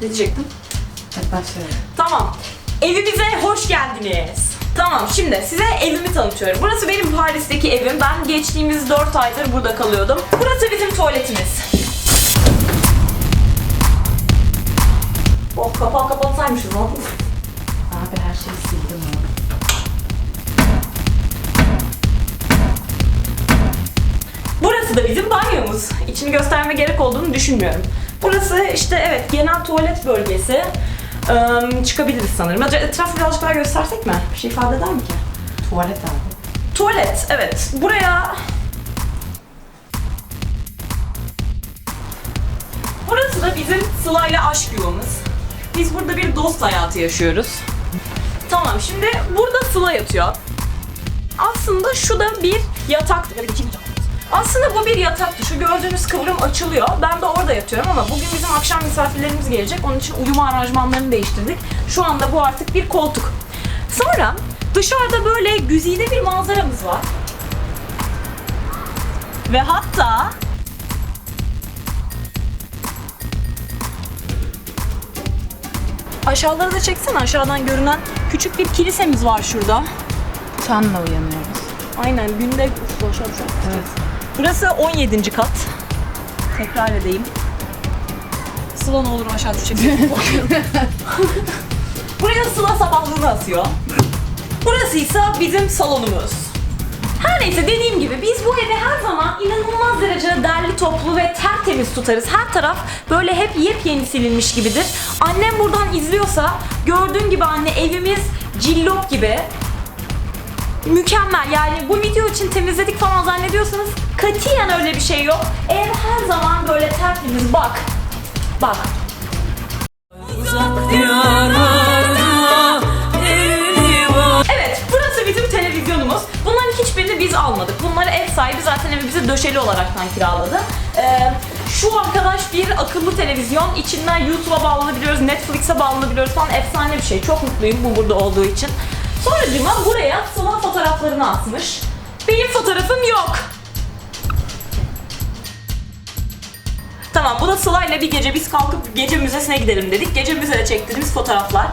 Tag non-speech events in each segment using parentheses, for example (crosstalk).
Ne diyecektim? Hadi başlayalım. Tamam. Evimize hoş geldiniz. Tamam şimdi size evimi tanıtıyorum. Burası benim Paris'teki evim. Ben geçtiğimiz 4 aydır burada kalıyordum. Burası bizim tuvaletimiz. Oh kapağı kapatsaymışız lan. Abi her şeyi sildim ya. Burası da bizim banyomuz. İçini gösterme gerek olduğunu düşünmüyorum. Burası işte evet genel tuvalet bölgesi. Ee, çıkabiliriz sanırım. Acaba Etrafı birazcık daha göstersek mi? Bir şey ifade eder mi ki? Tuvalet abi. Tuvalet, evet. Buraya... Burası da bizim Sıla ile aşk yuvamız. Biz burada bir dost hayatı yaşıyoruz. Tamam, şimdi burada Sıla yatıyor. Aslında şu da bir yataktı. Böyle geçeyim. Aslında bu bir yataktı. Şu gördüğünüz kıvrım açılıyor. Ben de orada yatıyorum ama bugün bizim akşam misafirlerimiz gelecek. Onun için uyuma aranjmanlarını değiştirdik. Şu anda bu artık bir koltuk. Sonra dışarıda böyle güzide bir manzaramız var. Ve hatta aşağıları da çeksene aşağıdan görünen küçük bir kilisemiz var şurada. Çanla uyanıyoruz. Aynen günde Uf, boşa boşa. Evet. Burası 17. kat. Tekrar edeyim. Sıla ne olur aşağı düşecek. (laughs) Buraya Sıla sabahlığını asıyor. Burası ise bizim salonumuz. Her neyse dediğim gibi biz bu evi her zaman inanılmaz derecede derli toplu ve tertemiz tutarız. Her taraf böyle hep yepyeni silinmiş gibidir. Annem buradan izliyorsa gördüğün gibi anne evimiz cillop gibi mükemmel. Yani bu video için temizledik falan zannediyorsanız katiyen öyle bir şey yok. Ev her zaman böyle tertemiz. Bak. Bak. Evet, burası bizim televizyonumuz. Bunların hiçbirini biz almadık. Bunları ev sahibi zaten evimizi döşeli olaraktan kiraladı. Ee, şu arkadaş bir akıllı televizyon. İçinden YouTube'a bağlanabiliyoruz, Netflix'e bağlanabiliyoruz falan. Efsane bir şey. Çok mutluyum bu burada olduğu için. Sonra buraya Sıla fotoğraflarını asmış. Benim fotoğrafım yok. Tamam bu da Sıla ile bir gece biz kalkıp gece müzesine gidelim dedik. Gece müzede çektiğimiz fotoğraflar.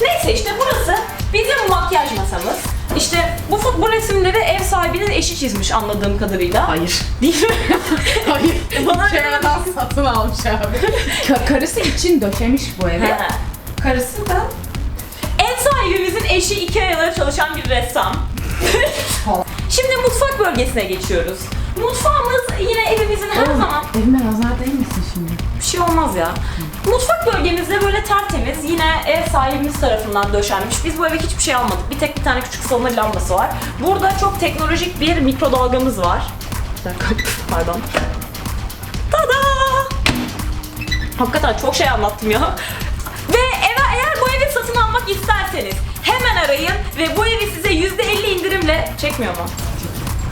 Neyse işte burası bizim makyaj masamız. İşte bu, bu resimleri ev sahibinin eşi çizmiş anladığım kadarıyla. Hayır. Değil mi? (laughs) Hayır. Bana- Kenardan satın almış abi. (laughs) Ka- karısı için döşemiş bu evi. He. Karısı da eşi Ikea'da çalışan bir ressam. (laughs) Şimdi mutfak bölgesine geçiyoruz. Mutfağımız yine evimizin her Oğlum, zaman evime nazar değmesin şimdi. Bir şey olmaz ya. Mutfak bölgemizde böyle tertemiz yine ev sahibimiz tarafından döşenmiş. Biz bu eve hiçbir şey almadık. Bir tek bir tane küçük ısınma lambası var. Burada çok teknolojik bir mikrodalgamız var. Pardon. Tada! Hakikaten çok şey anlattım ya. Çekmiyor mu?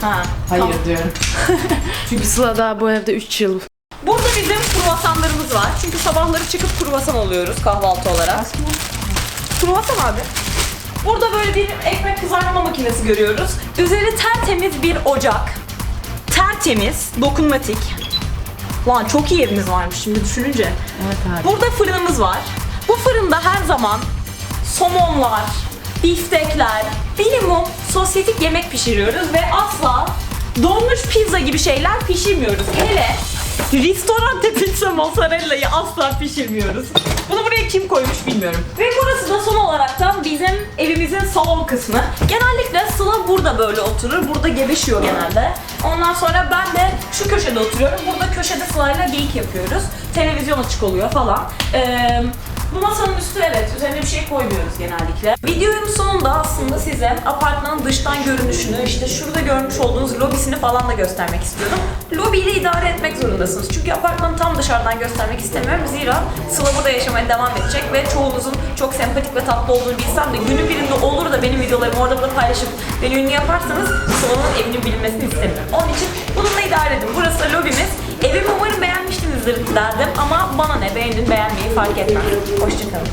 Ha, Hayır tamam. diyorum. (laughs) Çünkü Sıla daha bu evde 3 yıl. Burada bizim kruvasanlarımız var. Çünkü sabahları çıkıp kruvasan alıyoruz kahvaltı olarak. Kruvasan abi. Burada böyle bir ekmek kızartma makinesi görüyoruz. Üzeri tertemiz bir ocak. Tertemiz, dokunmatik. Lan çok iyi evimiz varmış şimdi düşününce. Evet abi. Burada fırınımız var. Bu fırında her zaman somonlar, biftekler, minimum sosyetik yemek pişiriyoruz ve asla donmuş pizza gibi şeyler pişirmiyoruz. Hele restorante pizza mozzarella'yı asla pişirmiyoruz. Bunu buraya kim koymuş bilmiyorum. Ve burası da son olaraktan bizim evimizin salon kısmı. Genellikle Sıla burada böyle oturur. Burada gebeşiyor genelde. Ondan sonra ben de şu köşede oturuyorum. Burada köşede Sıla'yla geyik yapıyoruz. Televizyon açık oluyor falan. Ee, bu masanın üstü evet, üzerine bir şey koymuyoruz genellikle. Videonun sonunda aslında size apartmanın dıştan görünüşünü, işte şurada görmüş olduğunuz lobisini falan da göstermek istiyordum. Lobiyle idare etmek zorundasınız. Çünkü apartmanı tam dışarıdan göstermek istemiyorum. Zira Sıla burada yaşamaya devam edecek ve çoğunuzun çok sempatik ve tatlı olduğunu bilsem de günün birinde olur da benim videolarımı orada burada paylaşıp beni ünlü yaparsanız Sıla'nın evinin bilinmesini istemiyorum. Onun için bununla idare edin. Burası lobimiz. Evimi umarım beğenmişsinizdir derdim ama bana ne beğendin beğenmeyi fark etmez. Hoşçakalın.